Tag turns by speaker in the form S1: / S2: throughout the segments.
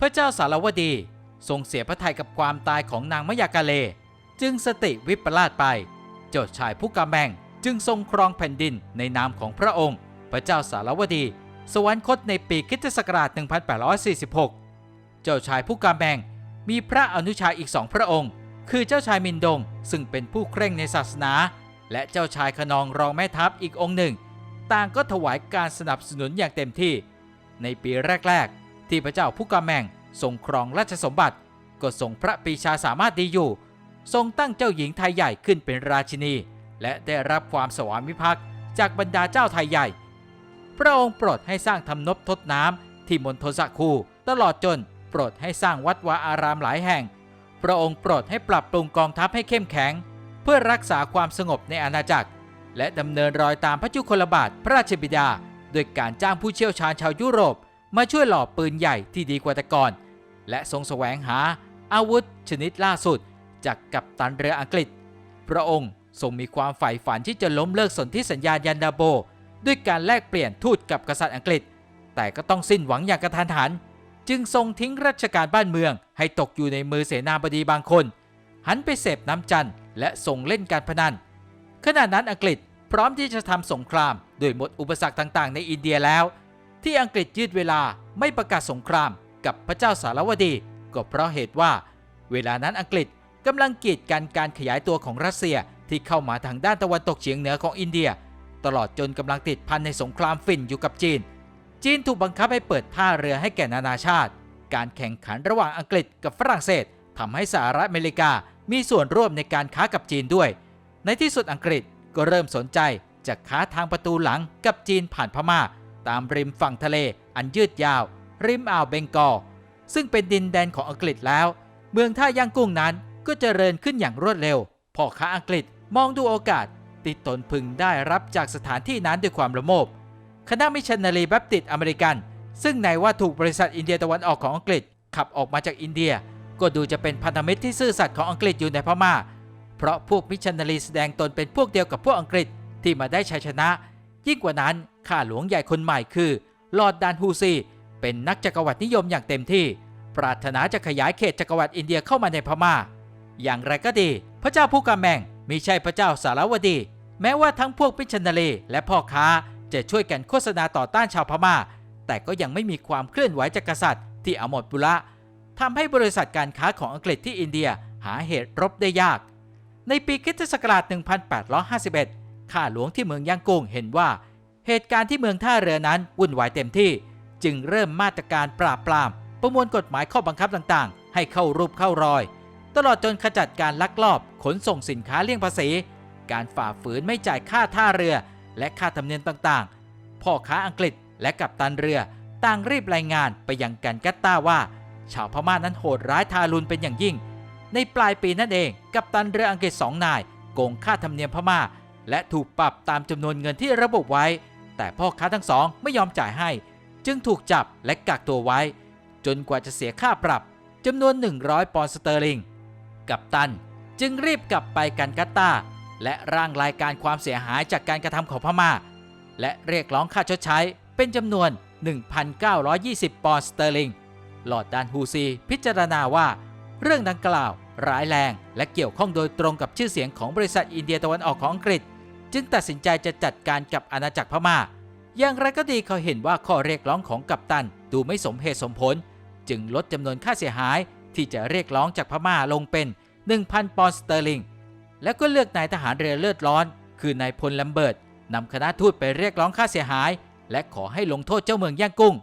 S1: พระเจ้าสารวดีทรงเสียพระทัยกับความตายของนางมยากาเล จึงสติวิปลาสไป เจ้าชายผู้กำแมงจึงทรงครองแผ่นดินในนามของพระองค์ พระเจ้าสารวดี สวรรคตในปีคิตศักราช 1846 เจ้าชายผู้กำแมงมีพระอนุชาอีกสองพระองค์ คือเจ้าชายมินดง ซึ่งเป็นผู้เคร่งในศาสนา และเจ้าชายขนองรองแม่ทัพอีกองค์หนึ่ง ต่างก็ถวายการสนับสนุนอย่างเต็มที่ ในปีแรกๆ ที่พระเจ้าผู้กำแมงทรงครองราชสมบัติ ก็ทรงพระปีชาสามารถดีอยู่ ทรงตั้งเจ้าหญิงไทยใหญ่ขึ้นเป็นราชินี และได้รับความสวามิภักดิ์จากบรรดาเจ้าไทยใหญ่ พระองค์โปรดให้สร้างทำนบทดน้ำที่มณฑลสะคูตลอดจนโปรดให้สร้างวัดวาอารามหลายแห่ง พระองค์โปรดให้ปรับปรุงกองทัพให้เข้มแข็ง เพื่อรักษาความสงบในอาณาจักร และดำเนินรอยตามพระจุคลบาทพระราชบิดา โดยการจ้างผู้เชี่ยวชาญชาวยุโรป มาช่วยหล่อปืนใหญ่ที่ดีกว่าแต่ก่อน และทรงแสวงหาอาวุธชนิดล่าสุด จากกัปตันเรืออังกฤษ พระองค์ทรงมีความใฝ่ฝันที่จะล้มเลิกสนธิสัญญายันดาโบ ด้วยการแลกเปลี่ยนทูตกับกษัตริย์อังกฤษ แต่ก็ต้องสิ้นหวังอย่างกระทันหัน จึงทรงทิ้งราชการบ้านเมือง ให้ตกอยู่ในมือเสนาบดีบางคน หันไปเสพน้ำจันทร์และส่งเล่นการพนัน ขณะนั้นอังกฤษพร้อมที่จะทำสงคราม โดยหมดอุปสรรคต่างๆ ในอินเดียแล้ว ที่อังกฤษยืดเวลาไม่ประกาศสงครามกับพระเจ้าสารวดี ก็เพราะเหตุว่า เวลานั้นอังกฤษกำลังกีดกันการขยายตัวของรัสเซียที่เข้ามาทางด้านตะวันตกเฉียงเหนือของอินเดีย ตลอดจนกำลังติดพันในสงครามฝิ่นอยู่กับจีน จีนถูกบังคับให้เปิดท่าเรือให้แก่นานาชาติ การแข่งขันระหว่างอังกฤษกับฝรั่งเศสทำให้สหรัฐอเมริกามีส่วนร่วมในการค้ากับจีนด้วย ในที่สุดอังกฤษก็เริ่มสนใจจะค้าทางประตูหลังกับจีนผ่านพม่า ตามริมฝั่งทะเลอันยืดยาว ริมอ่าวเบงกอลซึ่งเป็นดินแดนของอังกฤษแล้ว เมืองท่าย่างกุ้งนั้นก็เจริญขึ้นอย่างรวดเร็วพ่อค้าอังกฤษมองดูโอกาสที่ตนพึงได้รับจากสถานที่นั้นด้วยความระโมบคณะมิชันนารีแบปติสต์อเมริกัน ซึ่งในว่าถูกบริษัทอินเดียตะวันออกของอังกฤษ ขับออกมาจากอินเดีย ก็ดูจะเป็นพันธมิตรที่ซื่อสัตย์ของอังกฤษอยู่ในพม่า เพราะพวกมิชชันนารีแสดงตนเป็นพวกเดียวกับพวกอังกฤษที่มาได้ชัยชนะ ยิ่งกว่านั้นข้าหลวงใหญ่คนใหม่คือลอร์ดดานฮูซี เป็นนักจักรวรรดินิยมอย่างเต็มที่ ปรารถนาจะขยายเขตจักรวรรดิอินเดียเข้ามาในพม่า อย่างไรก็ดี พระเจ้าผู้กำแมงมิใช่พระเจ้าสารวดี แม้ว่าทั้งพวกมิชนารีและพ่อค้าจะช่วยกันโฆษณาต่อต้านชาวพม่า แต่ก็ยังไม่มีความเคลื่อนไหวจากกษัตริย์ ที่อมดบุระทำให้บริษัทการค้าของอังกฤษที่อินเดียหาเหตุรบได้ยาก ในปีคิศักราช 1851 ข้าหลวงที่เมืองย่างกุ้งเห็นว่า เหตุการณ์ที่เมืองท่าเรือนั้นวุ่นวายเต็มที่ จึงเริ่มมาตรการปราบปราม ประมวลกฎหมายข้อบังคับต่างๆ ให้เข้ารูปเข้ารอย ตลอดจนขจัดการลักลอบขนส่งสินค้าเลี่ยงภาษี การฝ่าฝืนไม่จ่ายค่าท่าเรือ และค่าธรรมเนียมต่างๆ พ่อค้าอังกฤษและกัปตันเรือต่างรีบรายงานไปยังกันกัตตาว่า ชาวพม่านั้นโหดร้ายทารุณเป็นอย่างยิ่ง ในปลายปีนั่นเอง กัปตันเรืออังกฤษสองนายโกงค่าธรรมเนียมพม่า และถูกปรับตามจำนวนเงินที่ระบุไว้ แต่พ่อค้าทั้งสองไม่ยอมจ่ายให้ จึงถูกจับและกักตัวไว้ จนกว่าจะเสียค่าปรับจำนวน 100 ปอนด์สเตอร์ลิง กัปตันจึงรีบกลับไปกันกัตาและร่างรายการความเสียหายจากการกระทำของพม่า และเรียกร้องค่าชดใช้เป็นจำนวน 1,920 ปอนด์สเตอร์ลิง หลอร์ดดานฮูซีพิจารณาว่า เรื่องดังกล่าวร้ายแรงและเกี่ยวข้องโดยตรงกับชื่อเสียงของบริษัทอินเดียตะวันออกของอังกฤษ จึงตัดสินใจจะจัดการกับอาณาจักรพม่า อย่างไรก็ดีเขาเห็นว่าข้อเรียกร้องของกัปตันดูไม่สมเหตุสมผล จึงลดจำนวนค่าเสียหายที่จะเรียกร้องจากพม่าลงเป็น 1,000 ปอนด์สเตอร์ลิง แล้วก็เลือกนายทหารเรือเลือดร้อน คือนายพลลัมเบิร์ตนำคณะทูตไปเรียกร้องค่าเสียหาย และขอให้ลงโทษเจ้าเมืองย่างกุ้ง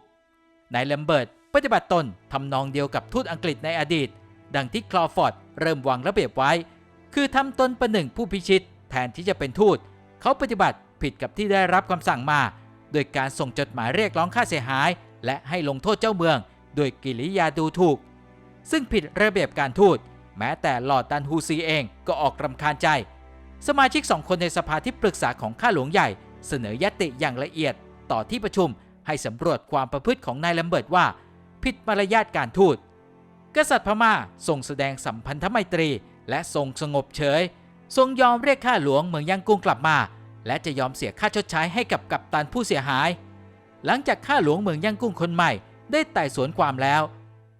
S1: นายลัมเบิร์ตปฏิบัติตนทำนองเดียวกับทูตอังกฤษในอดีต ดังที่คลอฟอร์ดเริ่มวางระเบียบไว้ คือทำตนประหนึ่งผู้พิชิต แทนที่จะเป็นทูต เขาปฏิบัติผิดกับที่ได้รับคำสั่งมา โดยการส่งจดหมายเรียกร้องค่าเสียหาย และให้ลงโทษเจ้าเมือง โดยกิริยาดูถูก ซึ่งผิดระเบียบการทูต แม้แต่หลอดดันฮูซีเองก็ออกรำคาญใจ สมาชิกสองคนในสภาที่ปรึกษาของข้าหลวงใหญ่ เสนอยติอย่างละเอียด ต่อที่ประชุมให้สำรวจความประพฤติของนายลัมเบิร์ตว่า ผิดมารยาทการทูต กษัตริย์พม่าทรงแสดงสัมพันธไมตรี และทรงสงบเฉย ทรงยอมเรียกข้าหลวงเมืองย่างกุ้งกลับมา และจะยอมเสียค่าชดใช้ให้กับกัปตันผู้เสียหาย หลังจากข้าหลวงเมืองย่างกุ้งคนใหม่ ได้ไต่สวนความแล้ว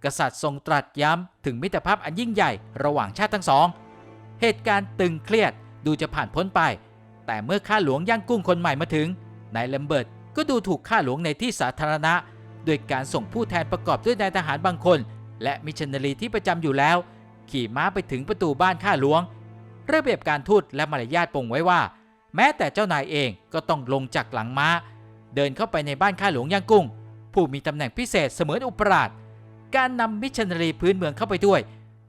S1: กษัตริย์ทรงตรัสย้ำถึงมิตรภาพอันยิ่งใหญ่ระหว่างชาติทั้งสอง เหตุการณ์ตึงเครียดดูจะผ่านพ้นไป แต่เมื่อข้าหลวงย่างกุ้งคนใหม่มาถึงนายเลมเบิร์ตก็ดูถูกข้าหลวงในที่สาธารณะโดยการส่งผู้แทนประกอบด้วยนายทหารบางคน และมิชชันนารีที่ประจำอยู่แล้ว ขี่ม้าไปถึงประตูบ้านข้าหลวง ระเบียบการทูตและมารยาทปงไว้ว่า แม้แต่เจ้านายเองก็ต้องลงจากหลังม้า เดินเข้าไปในบ้านข้าหลวงย่างกุ้ง ผู้มีตำแหน่งพิเศษเสมือนอุปราช การนำมิชชันนารีพื้นเมืองเข้าไปด้วย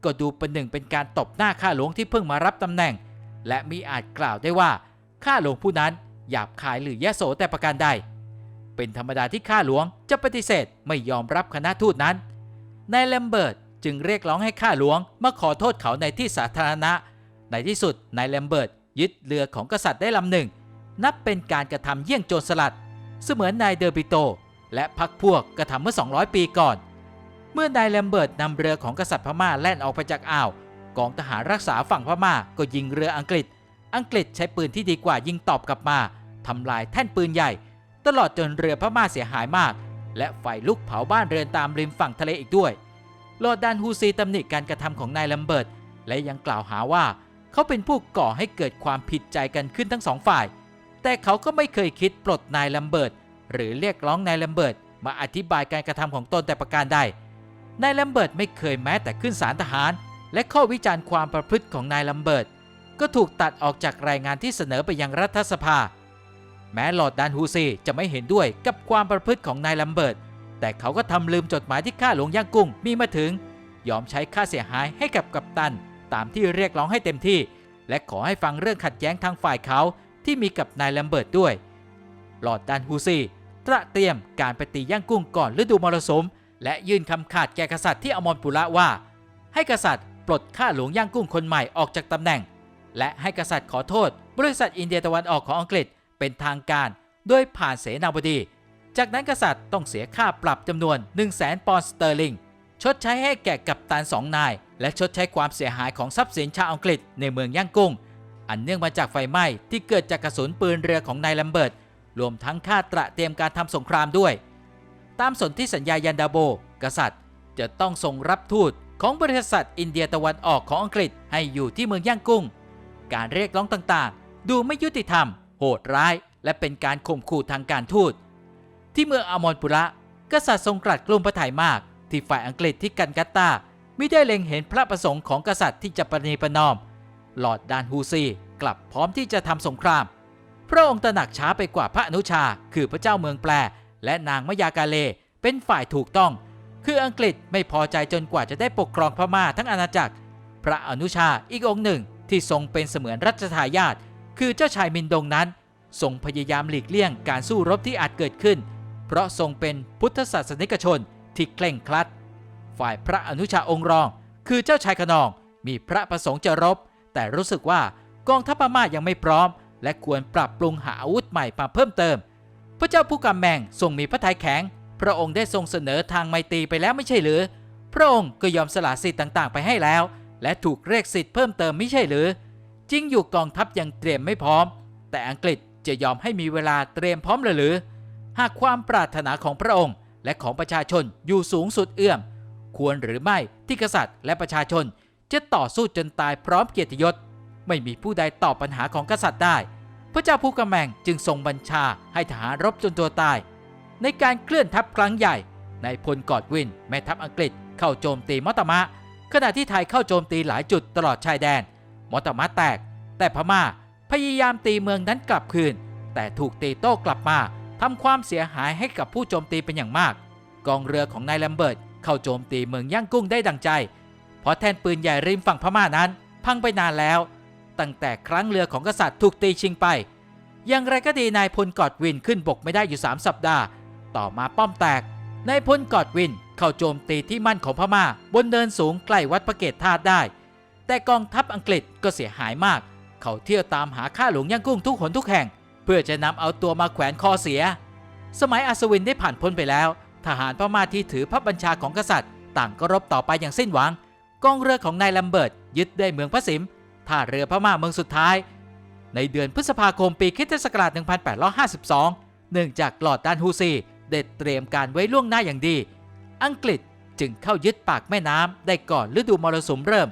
S1: ก็ดูเป็นหนึ่งเป็นการตบหน้าข้าหลวงที่เพิ่งมารับตำแหน่ง และมีอาจกล่าวได้ว่าข้าหลวงผู้นั้นหยาบคายหรือยโสแต่ประการใด เป็นธรรมดาที่ข้าหลวงจะปฏิเสธไม่ยอมรับคณะทูตนั้นนายแลมเบิร์ตจึงเรียกร้องให้ข้าหลวงมาขอโทษเขาในที่สาธารณะ ในที่สุดนายแลมเบิร์ตยึดเรือของกษัตริย์ได้ลำหนึ่ง นับเป็นการกระทำเยี่ยงโจรสลัด เสมือนนายเดอร์บิโต และพรรคพวกกระทำเมื่อ 200 ปีก่อน เมื่อนายแลมเบิร์ตนำเรือของกษัตริย์พม่าแล่นออกไปจากอ่าวกองทหารรักษาฝั่งพม่าก็ยิงเรืออังกฤษ อังกฤษใช้ปืนที่ดีกว่ายิงตอบกลับมาทำลายแท่นปืนใหญ่ ตลอดจนเรือพม่าเสียหายมาก และไฟลุกเผาบ้านเรือนตามริมฝั่งทะเลอีกด้วยลอร์ดดานฮูซีตำหนิการกระทำของนายแลมเบิร์ตและยังกล่าวหาว่า เขาเป็นผู้ก่อให้เกิดความผิดใจกันขึ้นทั้งสองฝ่าย แต่เขาก็ไม่เคยคิดปลดนายแลมเบิร์ตหรือเรียกร้องนายแลมเบิร์ตมาอธิบายการกระทำของตนแต่ประการใด นายแลมเบิร์ตไม่เคยแม้แต่ขึ้นศาลทหาร และข้อวิจารณ์ความประพฤติของนายแลมเบิร์ตก็ถูกตัดออกจากรายงานที่เสนอไปยังรัฐสภา แม้หลอดดานฮูซีจะไม่เห็นด้วยกับความประพฤติของนายแลมเบิร์ตแต่เขาก็ทำลืมจดหมายที่ข้าหลวงย่างกุ้งมีมาถึง ยอมใช้ค่าเสียหายให้กับกัปตัน ตามที่เรียกร้องให้เต็มที่ และขอให้ฟังเรื่องขัดแย้งทางฝ่ายเขาที่มีกับนายแลมเบิร์ตด้วย หลอดดานฮูซีตระเตรียมการไปตีย่างกุ้งก่อนฤดูมรสุม และยื่นคำขาดแก่กษัตริย์ที่อมรปุระว่า ให้กษัตริย์ปลดข้าหลวงย่างกุ้งคนใหม่ออกจากตำแหน่ง และให้กษัตริย์ขอโทษ บริษัทอินเดียตะวันออกของอังกฤษเป็นทางการโดยผ่านเสนาบดี จากนั้นกษัตริย์ต้องเสียค่าปรับจำนวน 1 0 0 0 0แสนปอนด์สเตอร์ลิงชดใช้ให้แก่กัปตันสองนาย และชดใช้ความเสียหายของทรัพย์สินชาวอังกฤษในเมืองย่างกุ้ง อันเนื่องมาจากไฟไหม้ที่เกิดจากกระสุนปืนเรือของนายแลมเบิร์ตรวมทั้งค่าตระเตรียมการทำสงครามด้วย ตามสนธิสัญญายันดาโบ กษัตริย์ จะต้องส่งรับทูตของบริษัทอินเดียตะวันออกของอังกฤษให้อยู่ที่เมืองย่างกุ้ง การเรียกร้องต่างๆ ดูไม่ยุติธรรม โหดร้าย และเป็นการข่มขู่ทางการทูต ที่เมืองอมรปุระ กษัตริย์ทรงกลัดกลุ้มพระทัยมาก ที่ฝ่ายอังกฤษที่กันกัตตา ไม่ได้เล็งเห็นพระประสงค์ของกษัตริย์ที่จะประนีประนอม หลอดดานฮูซีกลับพร้อมที่จะทำสงคราม พระองค์ตระหนักช้าไปกว่าพระอนุชา คือพระเจ้าเมืองแปรและนางมยากาเลเป็นฝ่ายถูกต้อง คืออังกฤษไม่พอใจจนกว่าจะได้ปกครองพม่าทั้งอาณาจักร พระอนุชาอีกองค์หนึ่งที่ทรงเป็นเสมือนรัชทายาทคือเจ้าชายมินดงนั้น ทรงพยายามหลีกเลี่ยงการสู้รบที่อาจเกิดขึ้น เพราะทรงเป็นพุทธศาสนิกชนที่เคร่งครัด ฝ่ายพระอนุชาองค์รอง คือเจ้าชายขนองมีพระประสงค์จะรบ แต่รู้สึกว่ากองทัพพม่ายังไม่พร้อม และควรปรับปรุงหาอาวุธใหม่มาเพิ่มเติม พระเจ้าผู้กำแมงทรงมีพระทัยแข็ง พระองค์ได้ทรงเสนอทางไมตรีไปแล้วไม่ใช่หรือ พระองค์ก็ยอมสละสิทธิ์ต่างๆ ไปให้แล้ว และถูกเรียกสิทธิ์เพิ่มเติมไม่ใช่หรือ จริงอยู่กองทัพยังเตรียมไม่พร้อม แต่อังกฤษจะยอมให้มีเวลาเตรียมพร้อมหรือ หากความปรารถนาของพระองค์และของประชาชนอยู่สูงสุดเอื้อม ควรหรือไม่ที่กษัตริย์และประชาชน จะต่อสู้จนตายพร้อมเกียรติยศ ไม่มีผู้ใดตอบปัญหาของกษัตริย์ได้ พระเจ้าผู้กำแมงจึงทรงบัญชาให้ทหารรบจนตัวตาย ในการเคลื่อนทัพครั้งใหญ่ในพลกอดวินแม่ทัพอังกฤษเข้าโจมตีมอตมะ ขณะที่ไทยเข้าโจมตีหลายจุดตลอดชายแดน มอตมะแตก แต่พม่าพยายามตีเมืองนั้นกลับคืน แต่ถูกตีโต้กลับมาทำความเสียหายให้กับผู้โจมตีเป็นอย่างมาก กองเรือของนายแลมเบิร์ต เข้าโจมตีเมืองย่างกุ้งได้ดังใจ เพราะแท่นปืนใหญ่ริมฝั่งพม่านั้น พังไปนานแล้ว ตั้งแต่ครั้งเรือของกษัตริย์ถูกตีชิงไป อย่างไรก็ดีนายพลกอดวินขึ้นบกไม่ได้อยู่ 3 สัปดาห์ ต่อมาป้อมแตกนายพลกอดวินเข้าโจมตีที่มั่นของพม่า บนเนินสูงใกล้วัดพระเกตธาตุได้ แต่กองทัพอังกฤษก็เสียหายมาก เขาเที่ยวตามหาข้าหลวงย่างกุ้งทุกหนทุกแห่ง เพื่อจะนำเอาตัวมาแขวนคอเสีย สมัยอัศวินได้ผ่านพ้นไปแล้ว ทหารพม่าที่ถือพระบัญชาของกษัตริย์ ต่างก็รบต่อไปอย่างสิ้นหวังกองเรือของนายแลมเบิร์ตยึดได้เมืองพระสิมท่าเรือพม่าเมืองสุดท้าย ในเดือนพฤษภาคมปีคริสตศักราช 1852 เนื่องจากหลอดดานฮูซีได้เตรียมการไว้ล่วงหน้าอย่างดี อังกฤษจึงเข้ายึดปากแม่น้ำได้ก่อนฤดูมรสุมเริ่ม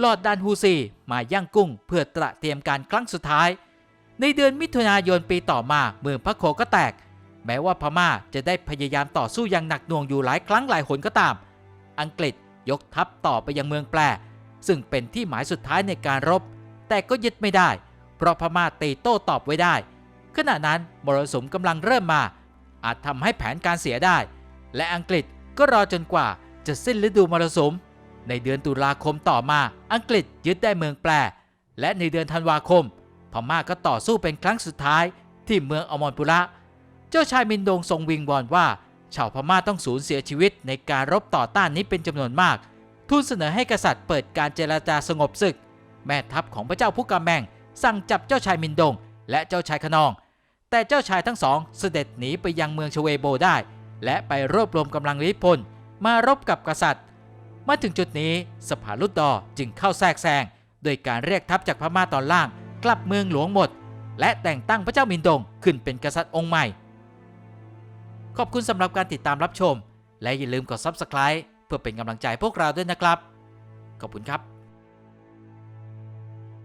S1: หลอดดานฮูซีมาย่างกุ้งเพื่อตระเตรียมการครั้งสุดท้าย ในเดือนมิถุนายนปีต่อมาเมืองพระโคก็แตก แม้ว่าพม่าจะได้พยายามต่อสู้อย่างหนักหน่วงอยู่หลายครั้งหลายหนก็ตาม อังกฤษยกทัพต่อไปยังเมืองแปรซึ่งเป็นที่หมายสุดท้ายในการรบ แต่ก็ยึดไม่ได้ เพราะพม่าตีโต้ตอบไว้ได้ ขณะนั้นมรสุมกำลังเริ่มมา อาจทำให้แผนการเสียได้ และอังกฤษก็รอจนกว่าจะสิ้นฤดูมรสุม ในเดือนตุลาคมต่อมา อังกฤษยึดได้เมืองแปรและในเดือนธันวาคม พม่าก็ต่อสู้เป็นครั้งสุดท้ายที่เมืองอมรปุระ เจ้าชายมินดงทรงวิงวอนว่าชาวพม่าต้องสูญเสียชีวิตในการรบต่อต้านนี้เป็นจำนวนมาก ทูลเสนอให้กษัตริย์เปิดการเจรจาสงบศึก แม่ทัพของพระเจ้าผู้กำแมง สั่งจับเจ้าชายมินดง และเจ้าชายขนอง แต่เจ้าชายทั้งสองเสด็จหนีไปยังเมืองชเวโบได้ และไปรวบรวมกำลังอิพลมารบกับกษัตริย์ มาถึงจุดนี้สภาลุดดอจึงเข้าแทรกแซงโดยการเรียกทัพจากพม่าตอนล่าง กลับเมืองหลวงหมด และแต่งตั้งพระเจ้ามินดงขึ้นเป็นกษัตริย์องค์ใหม่ ขอบคุณสำหรับการติดตามรับชม และอย่าลืมกด Subscribe เพื่อเป็นกำลังใจพวกเราด้วยนะครับ ขอบคุณครับ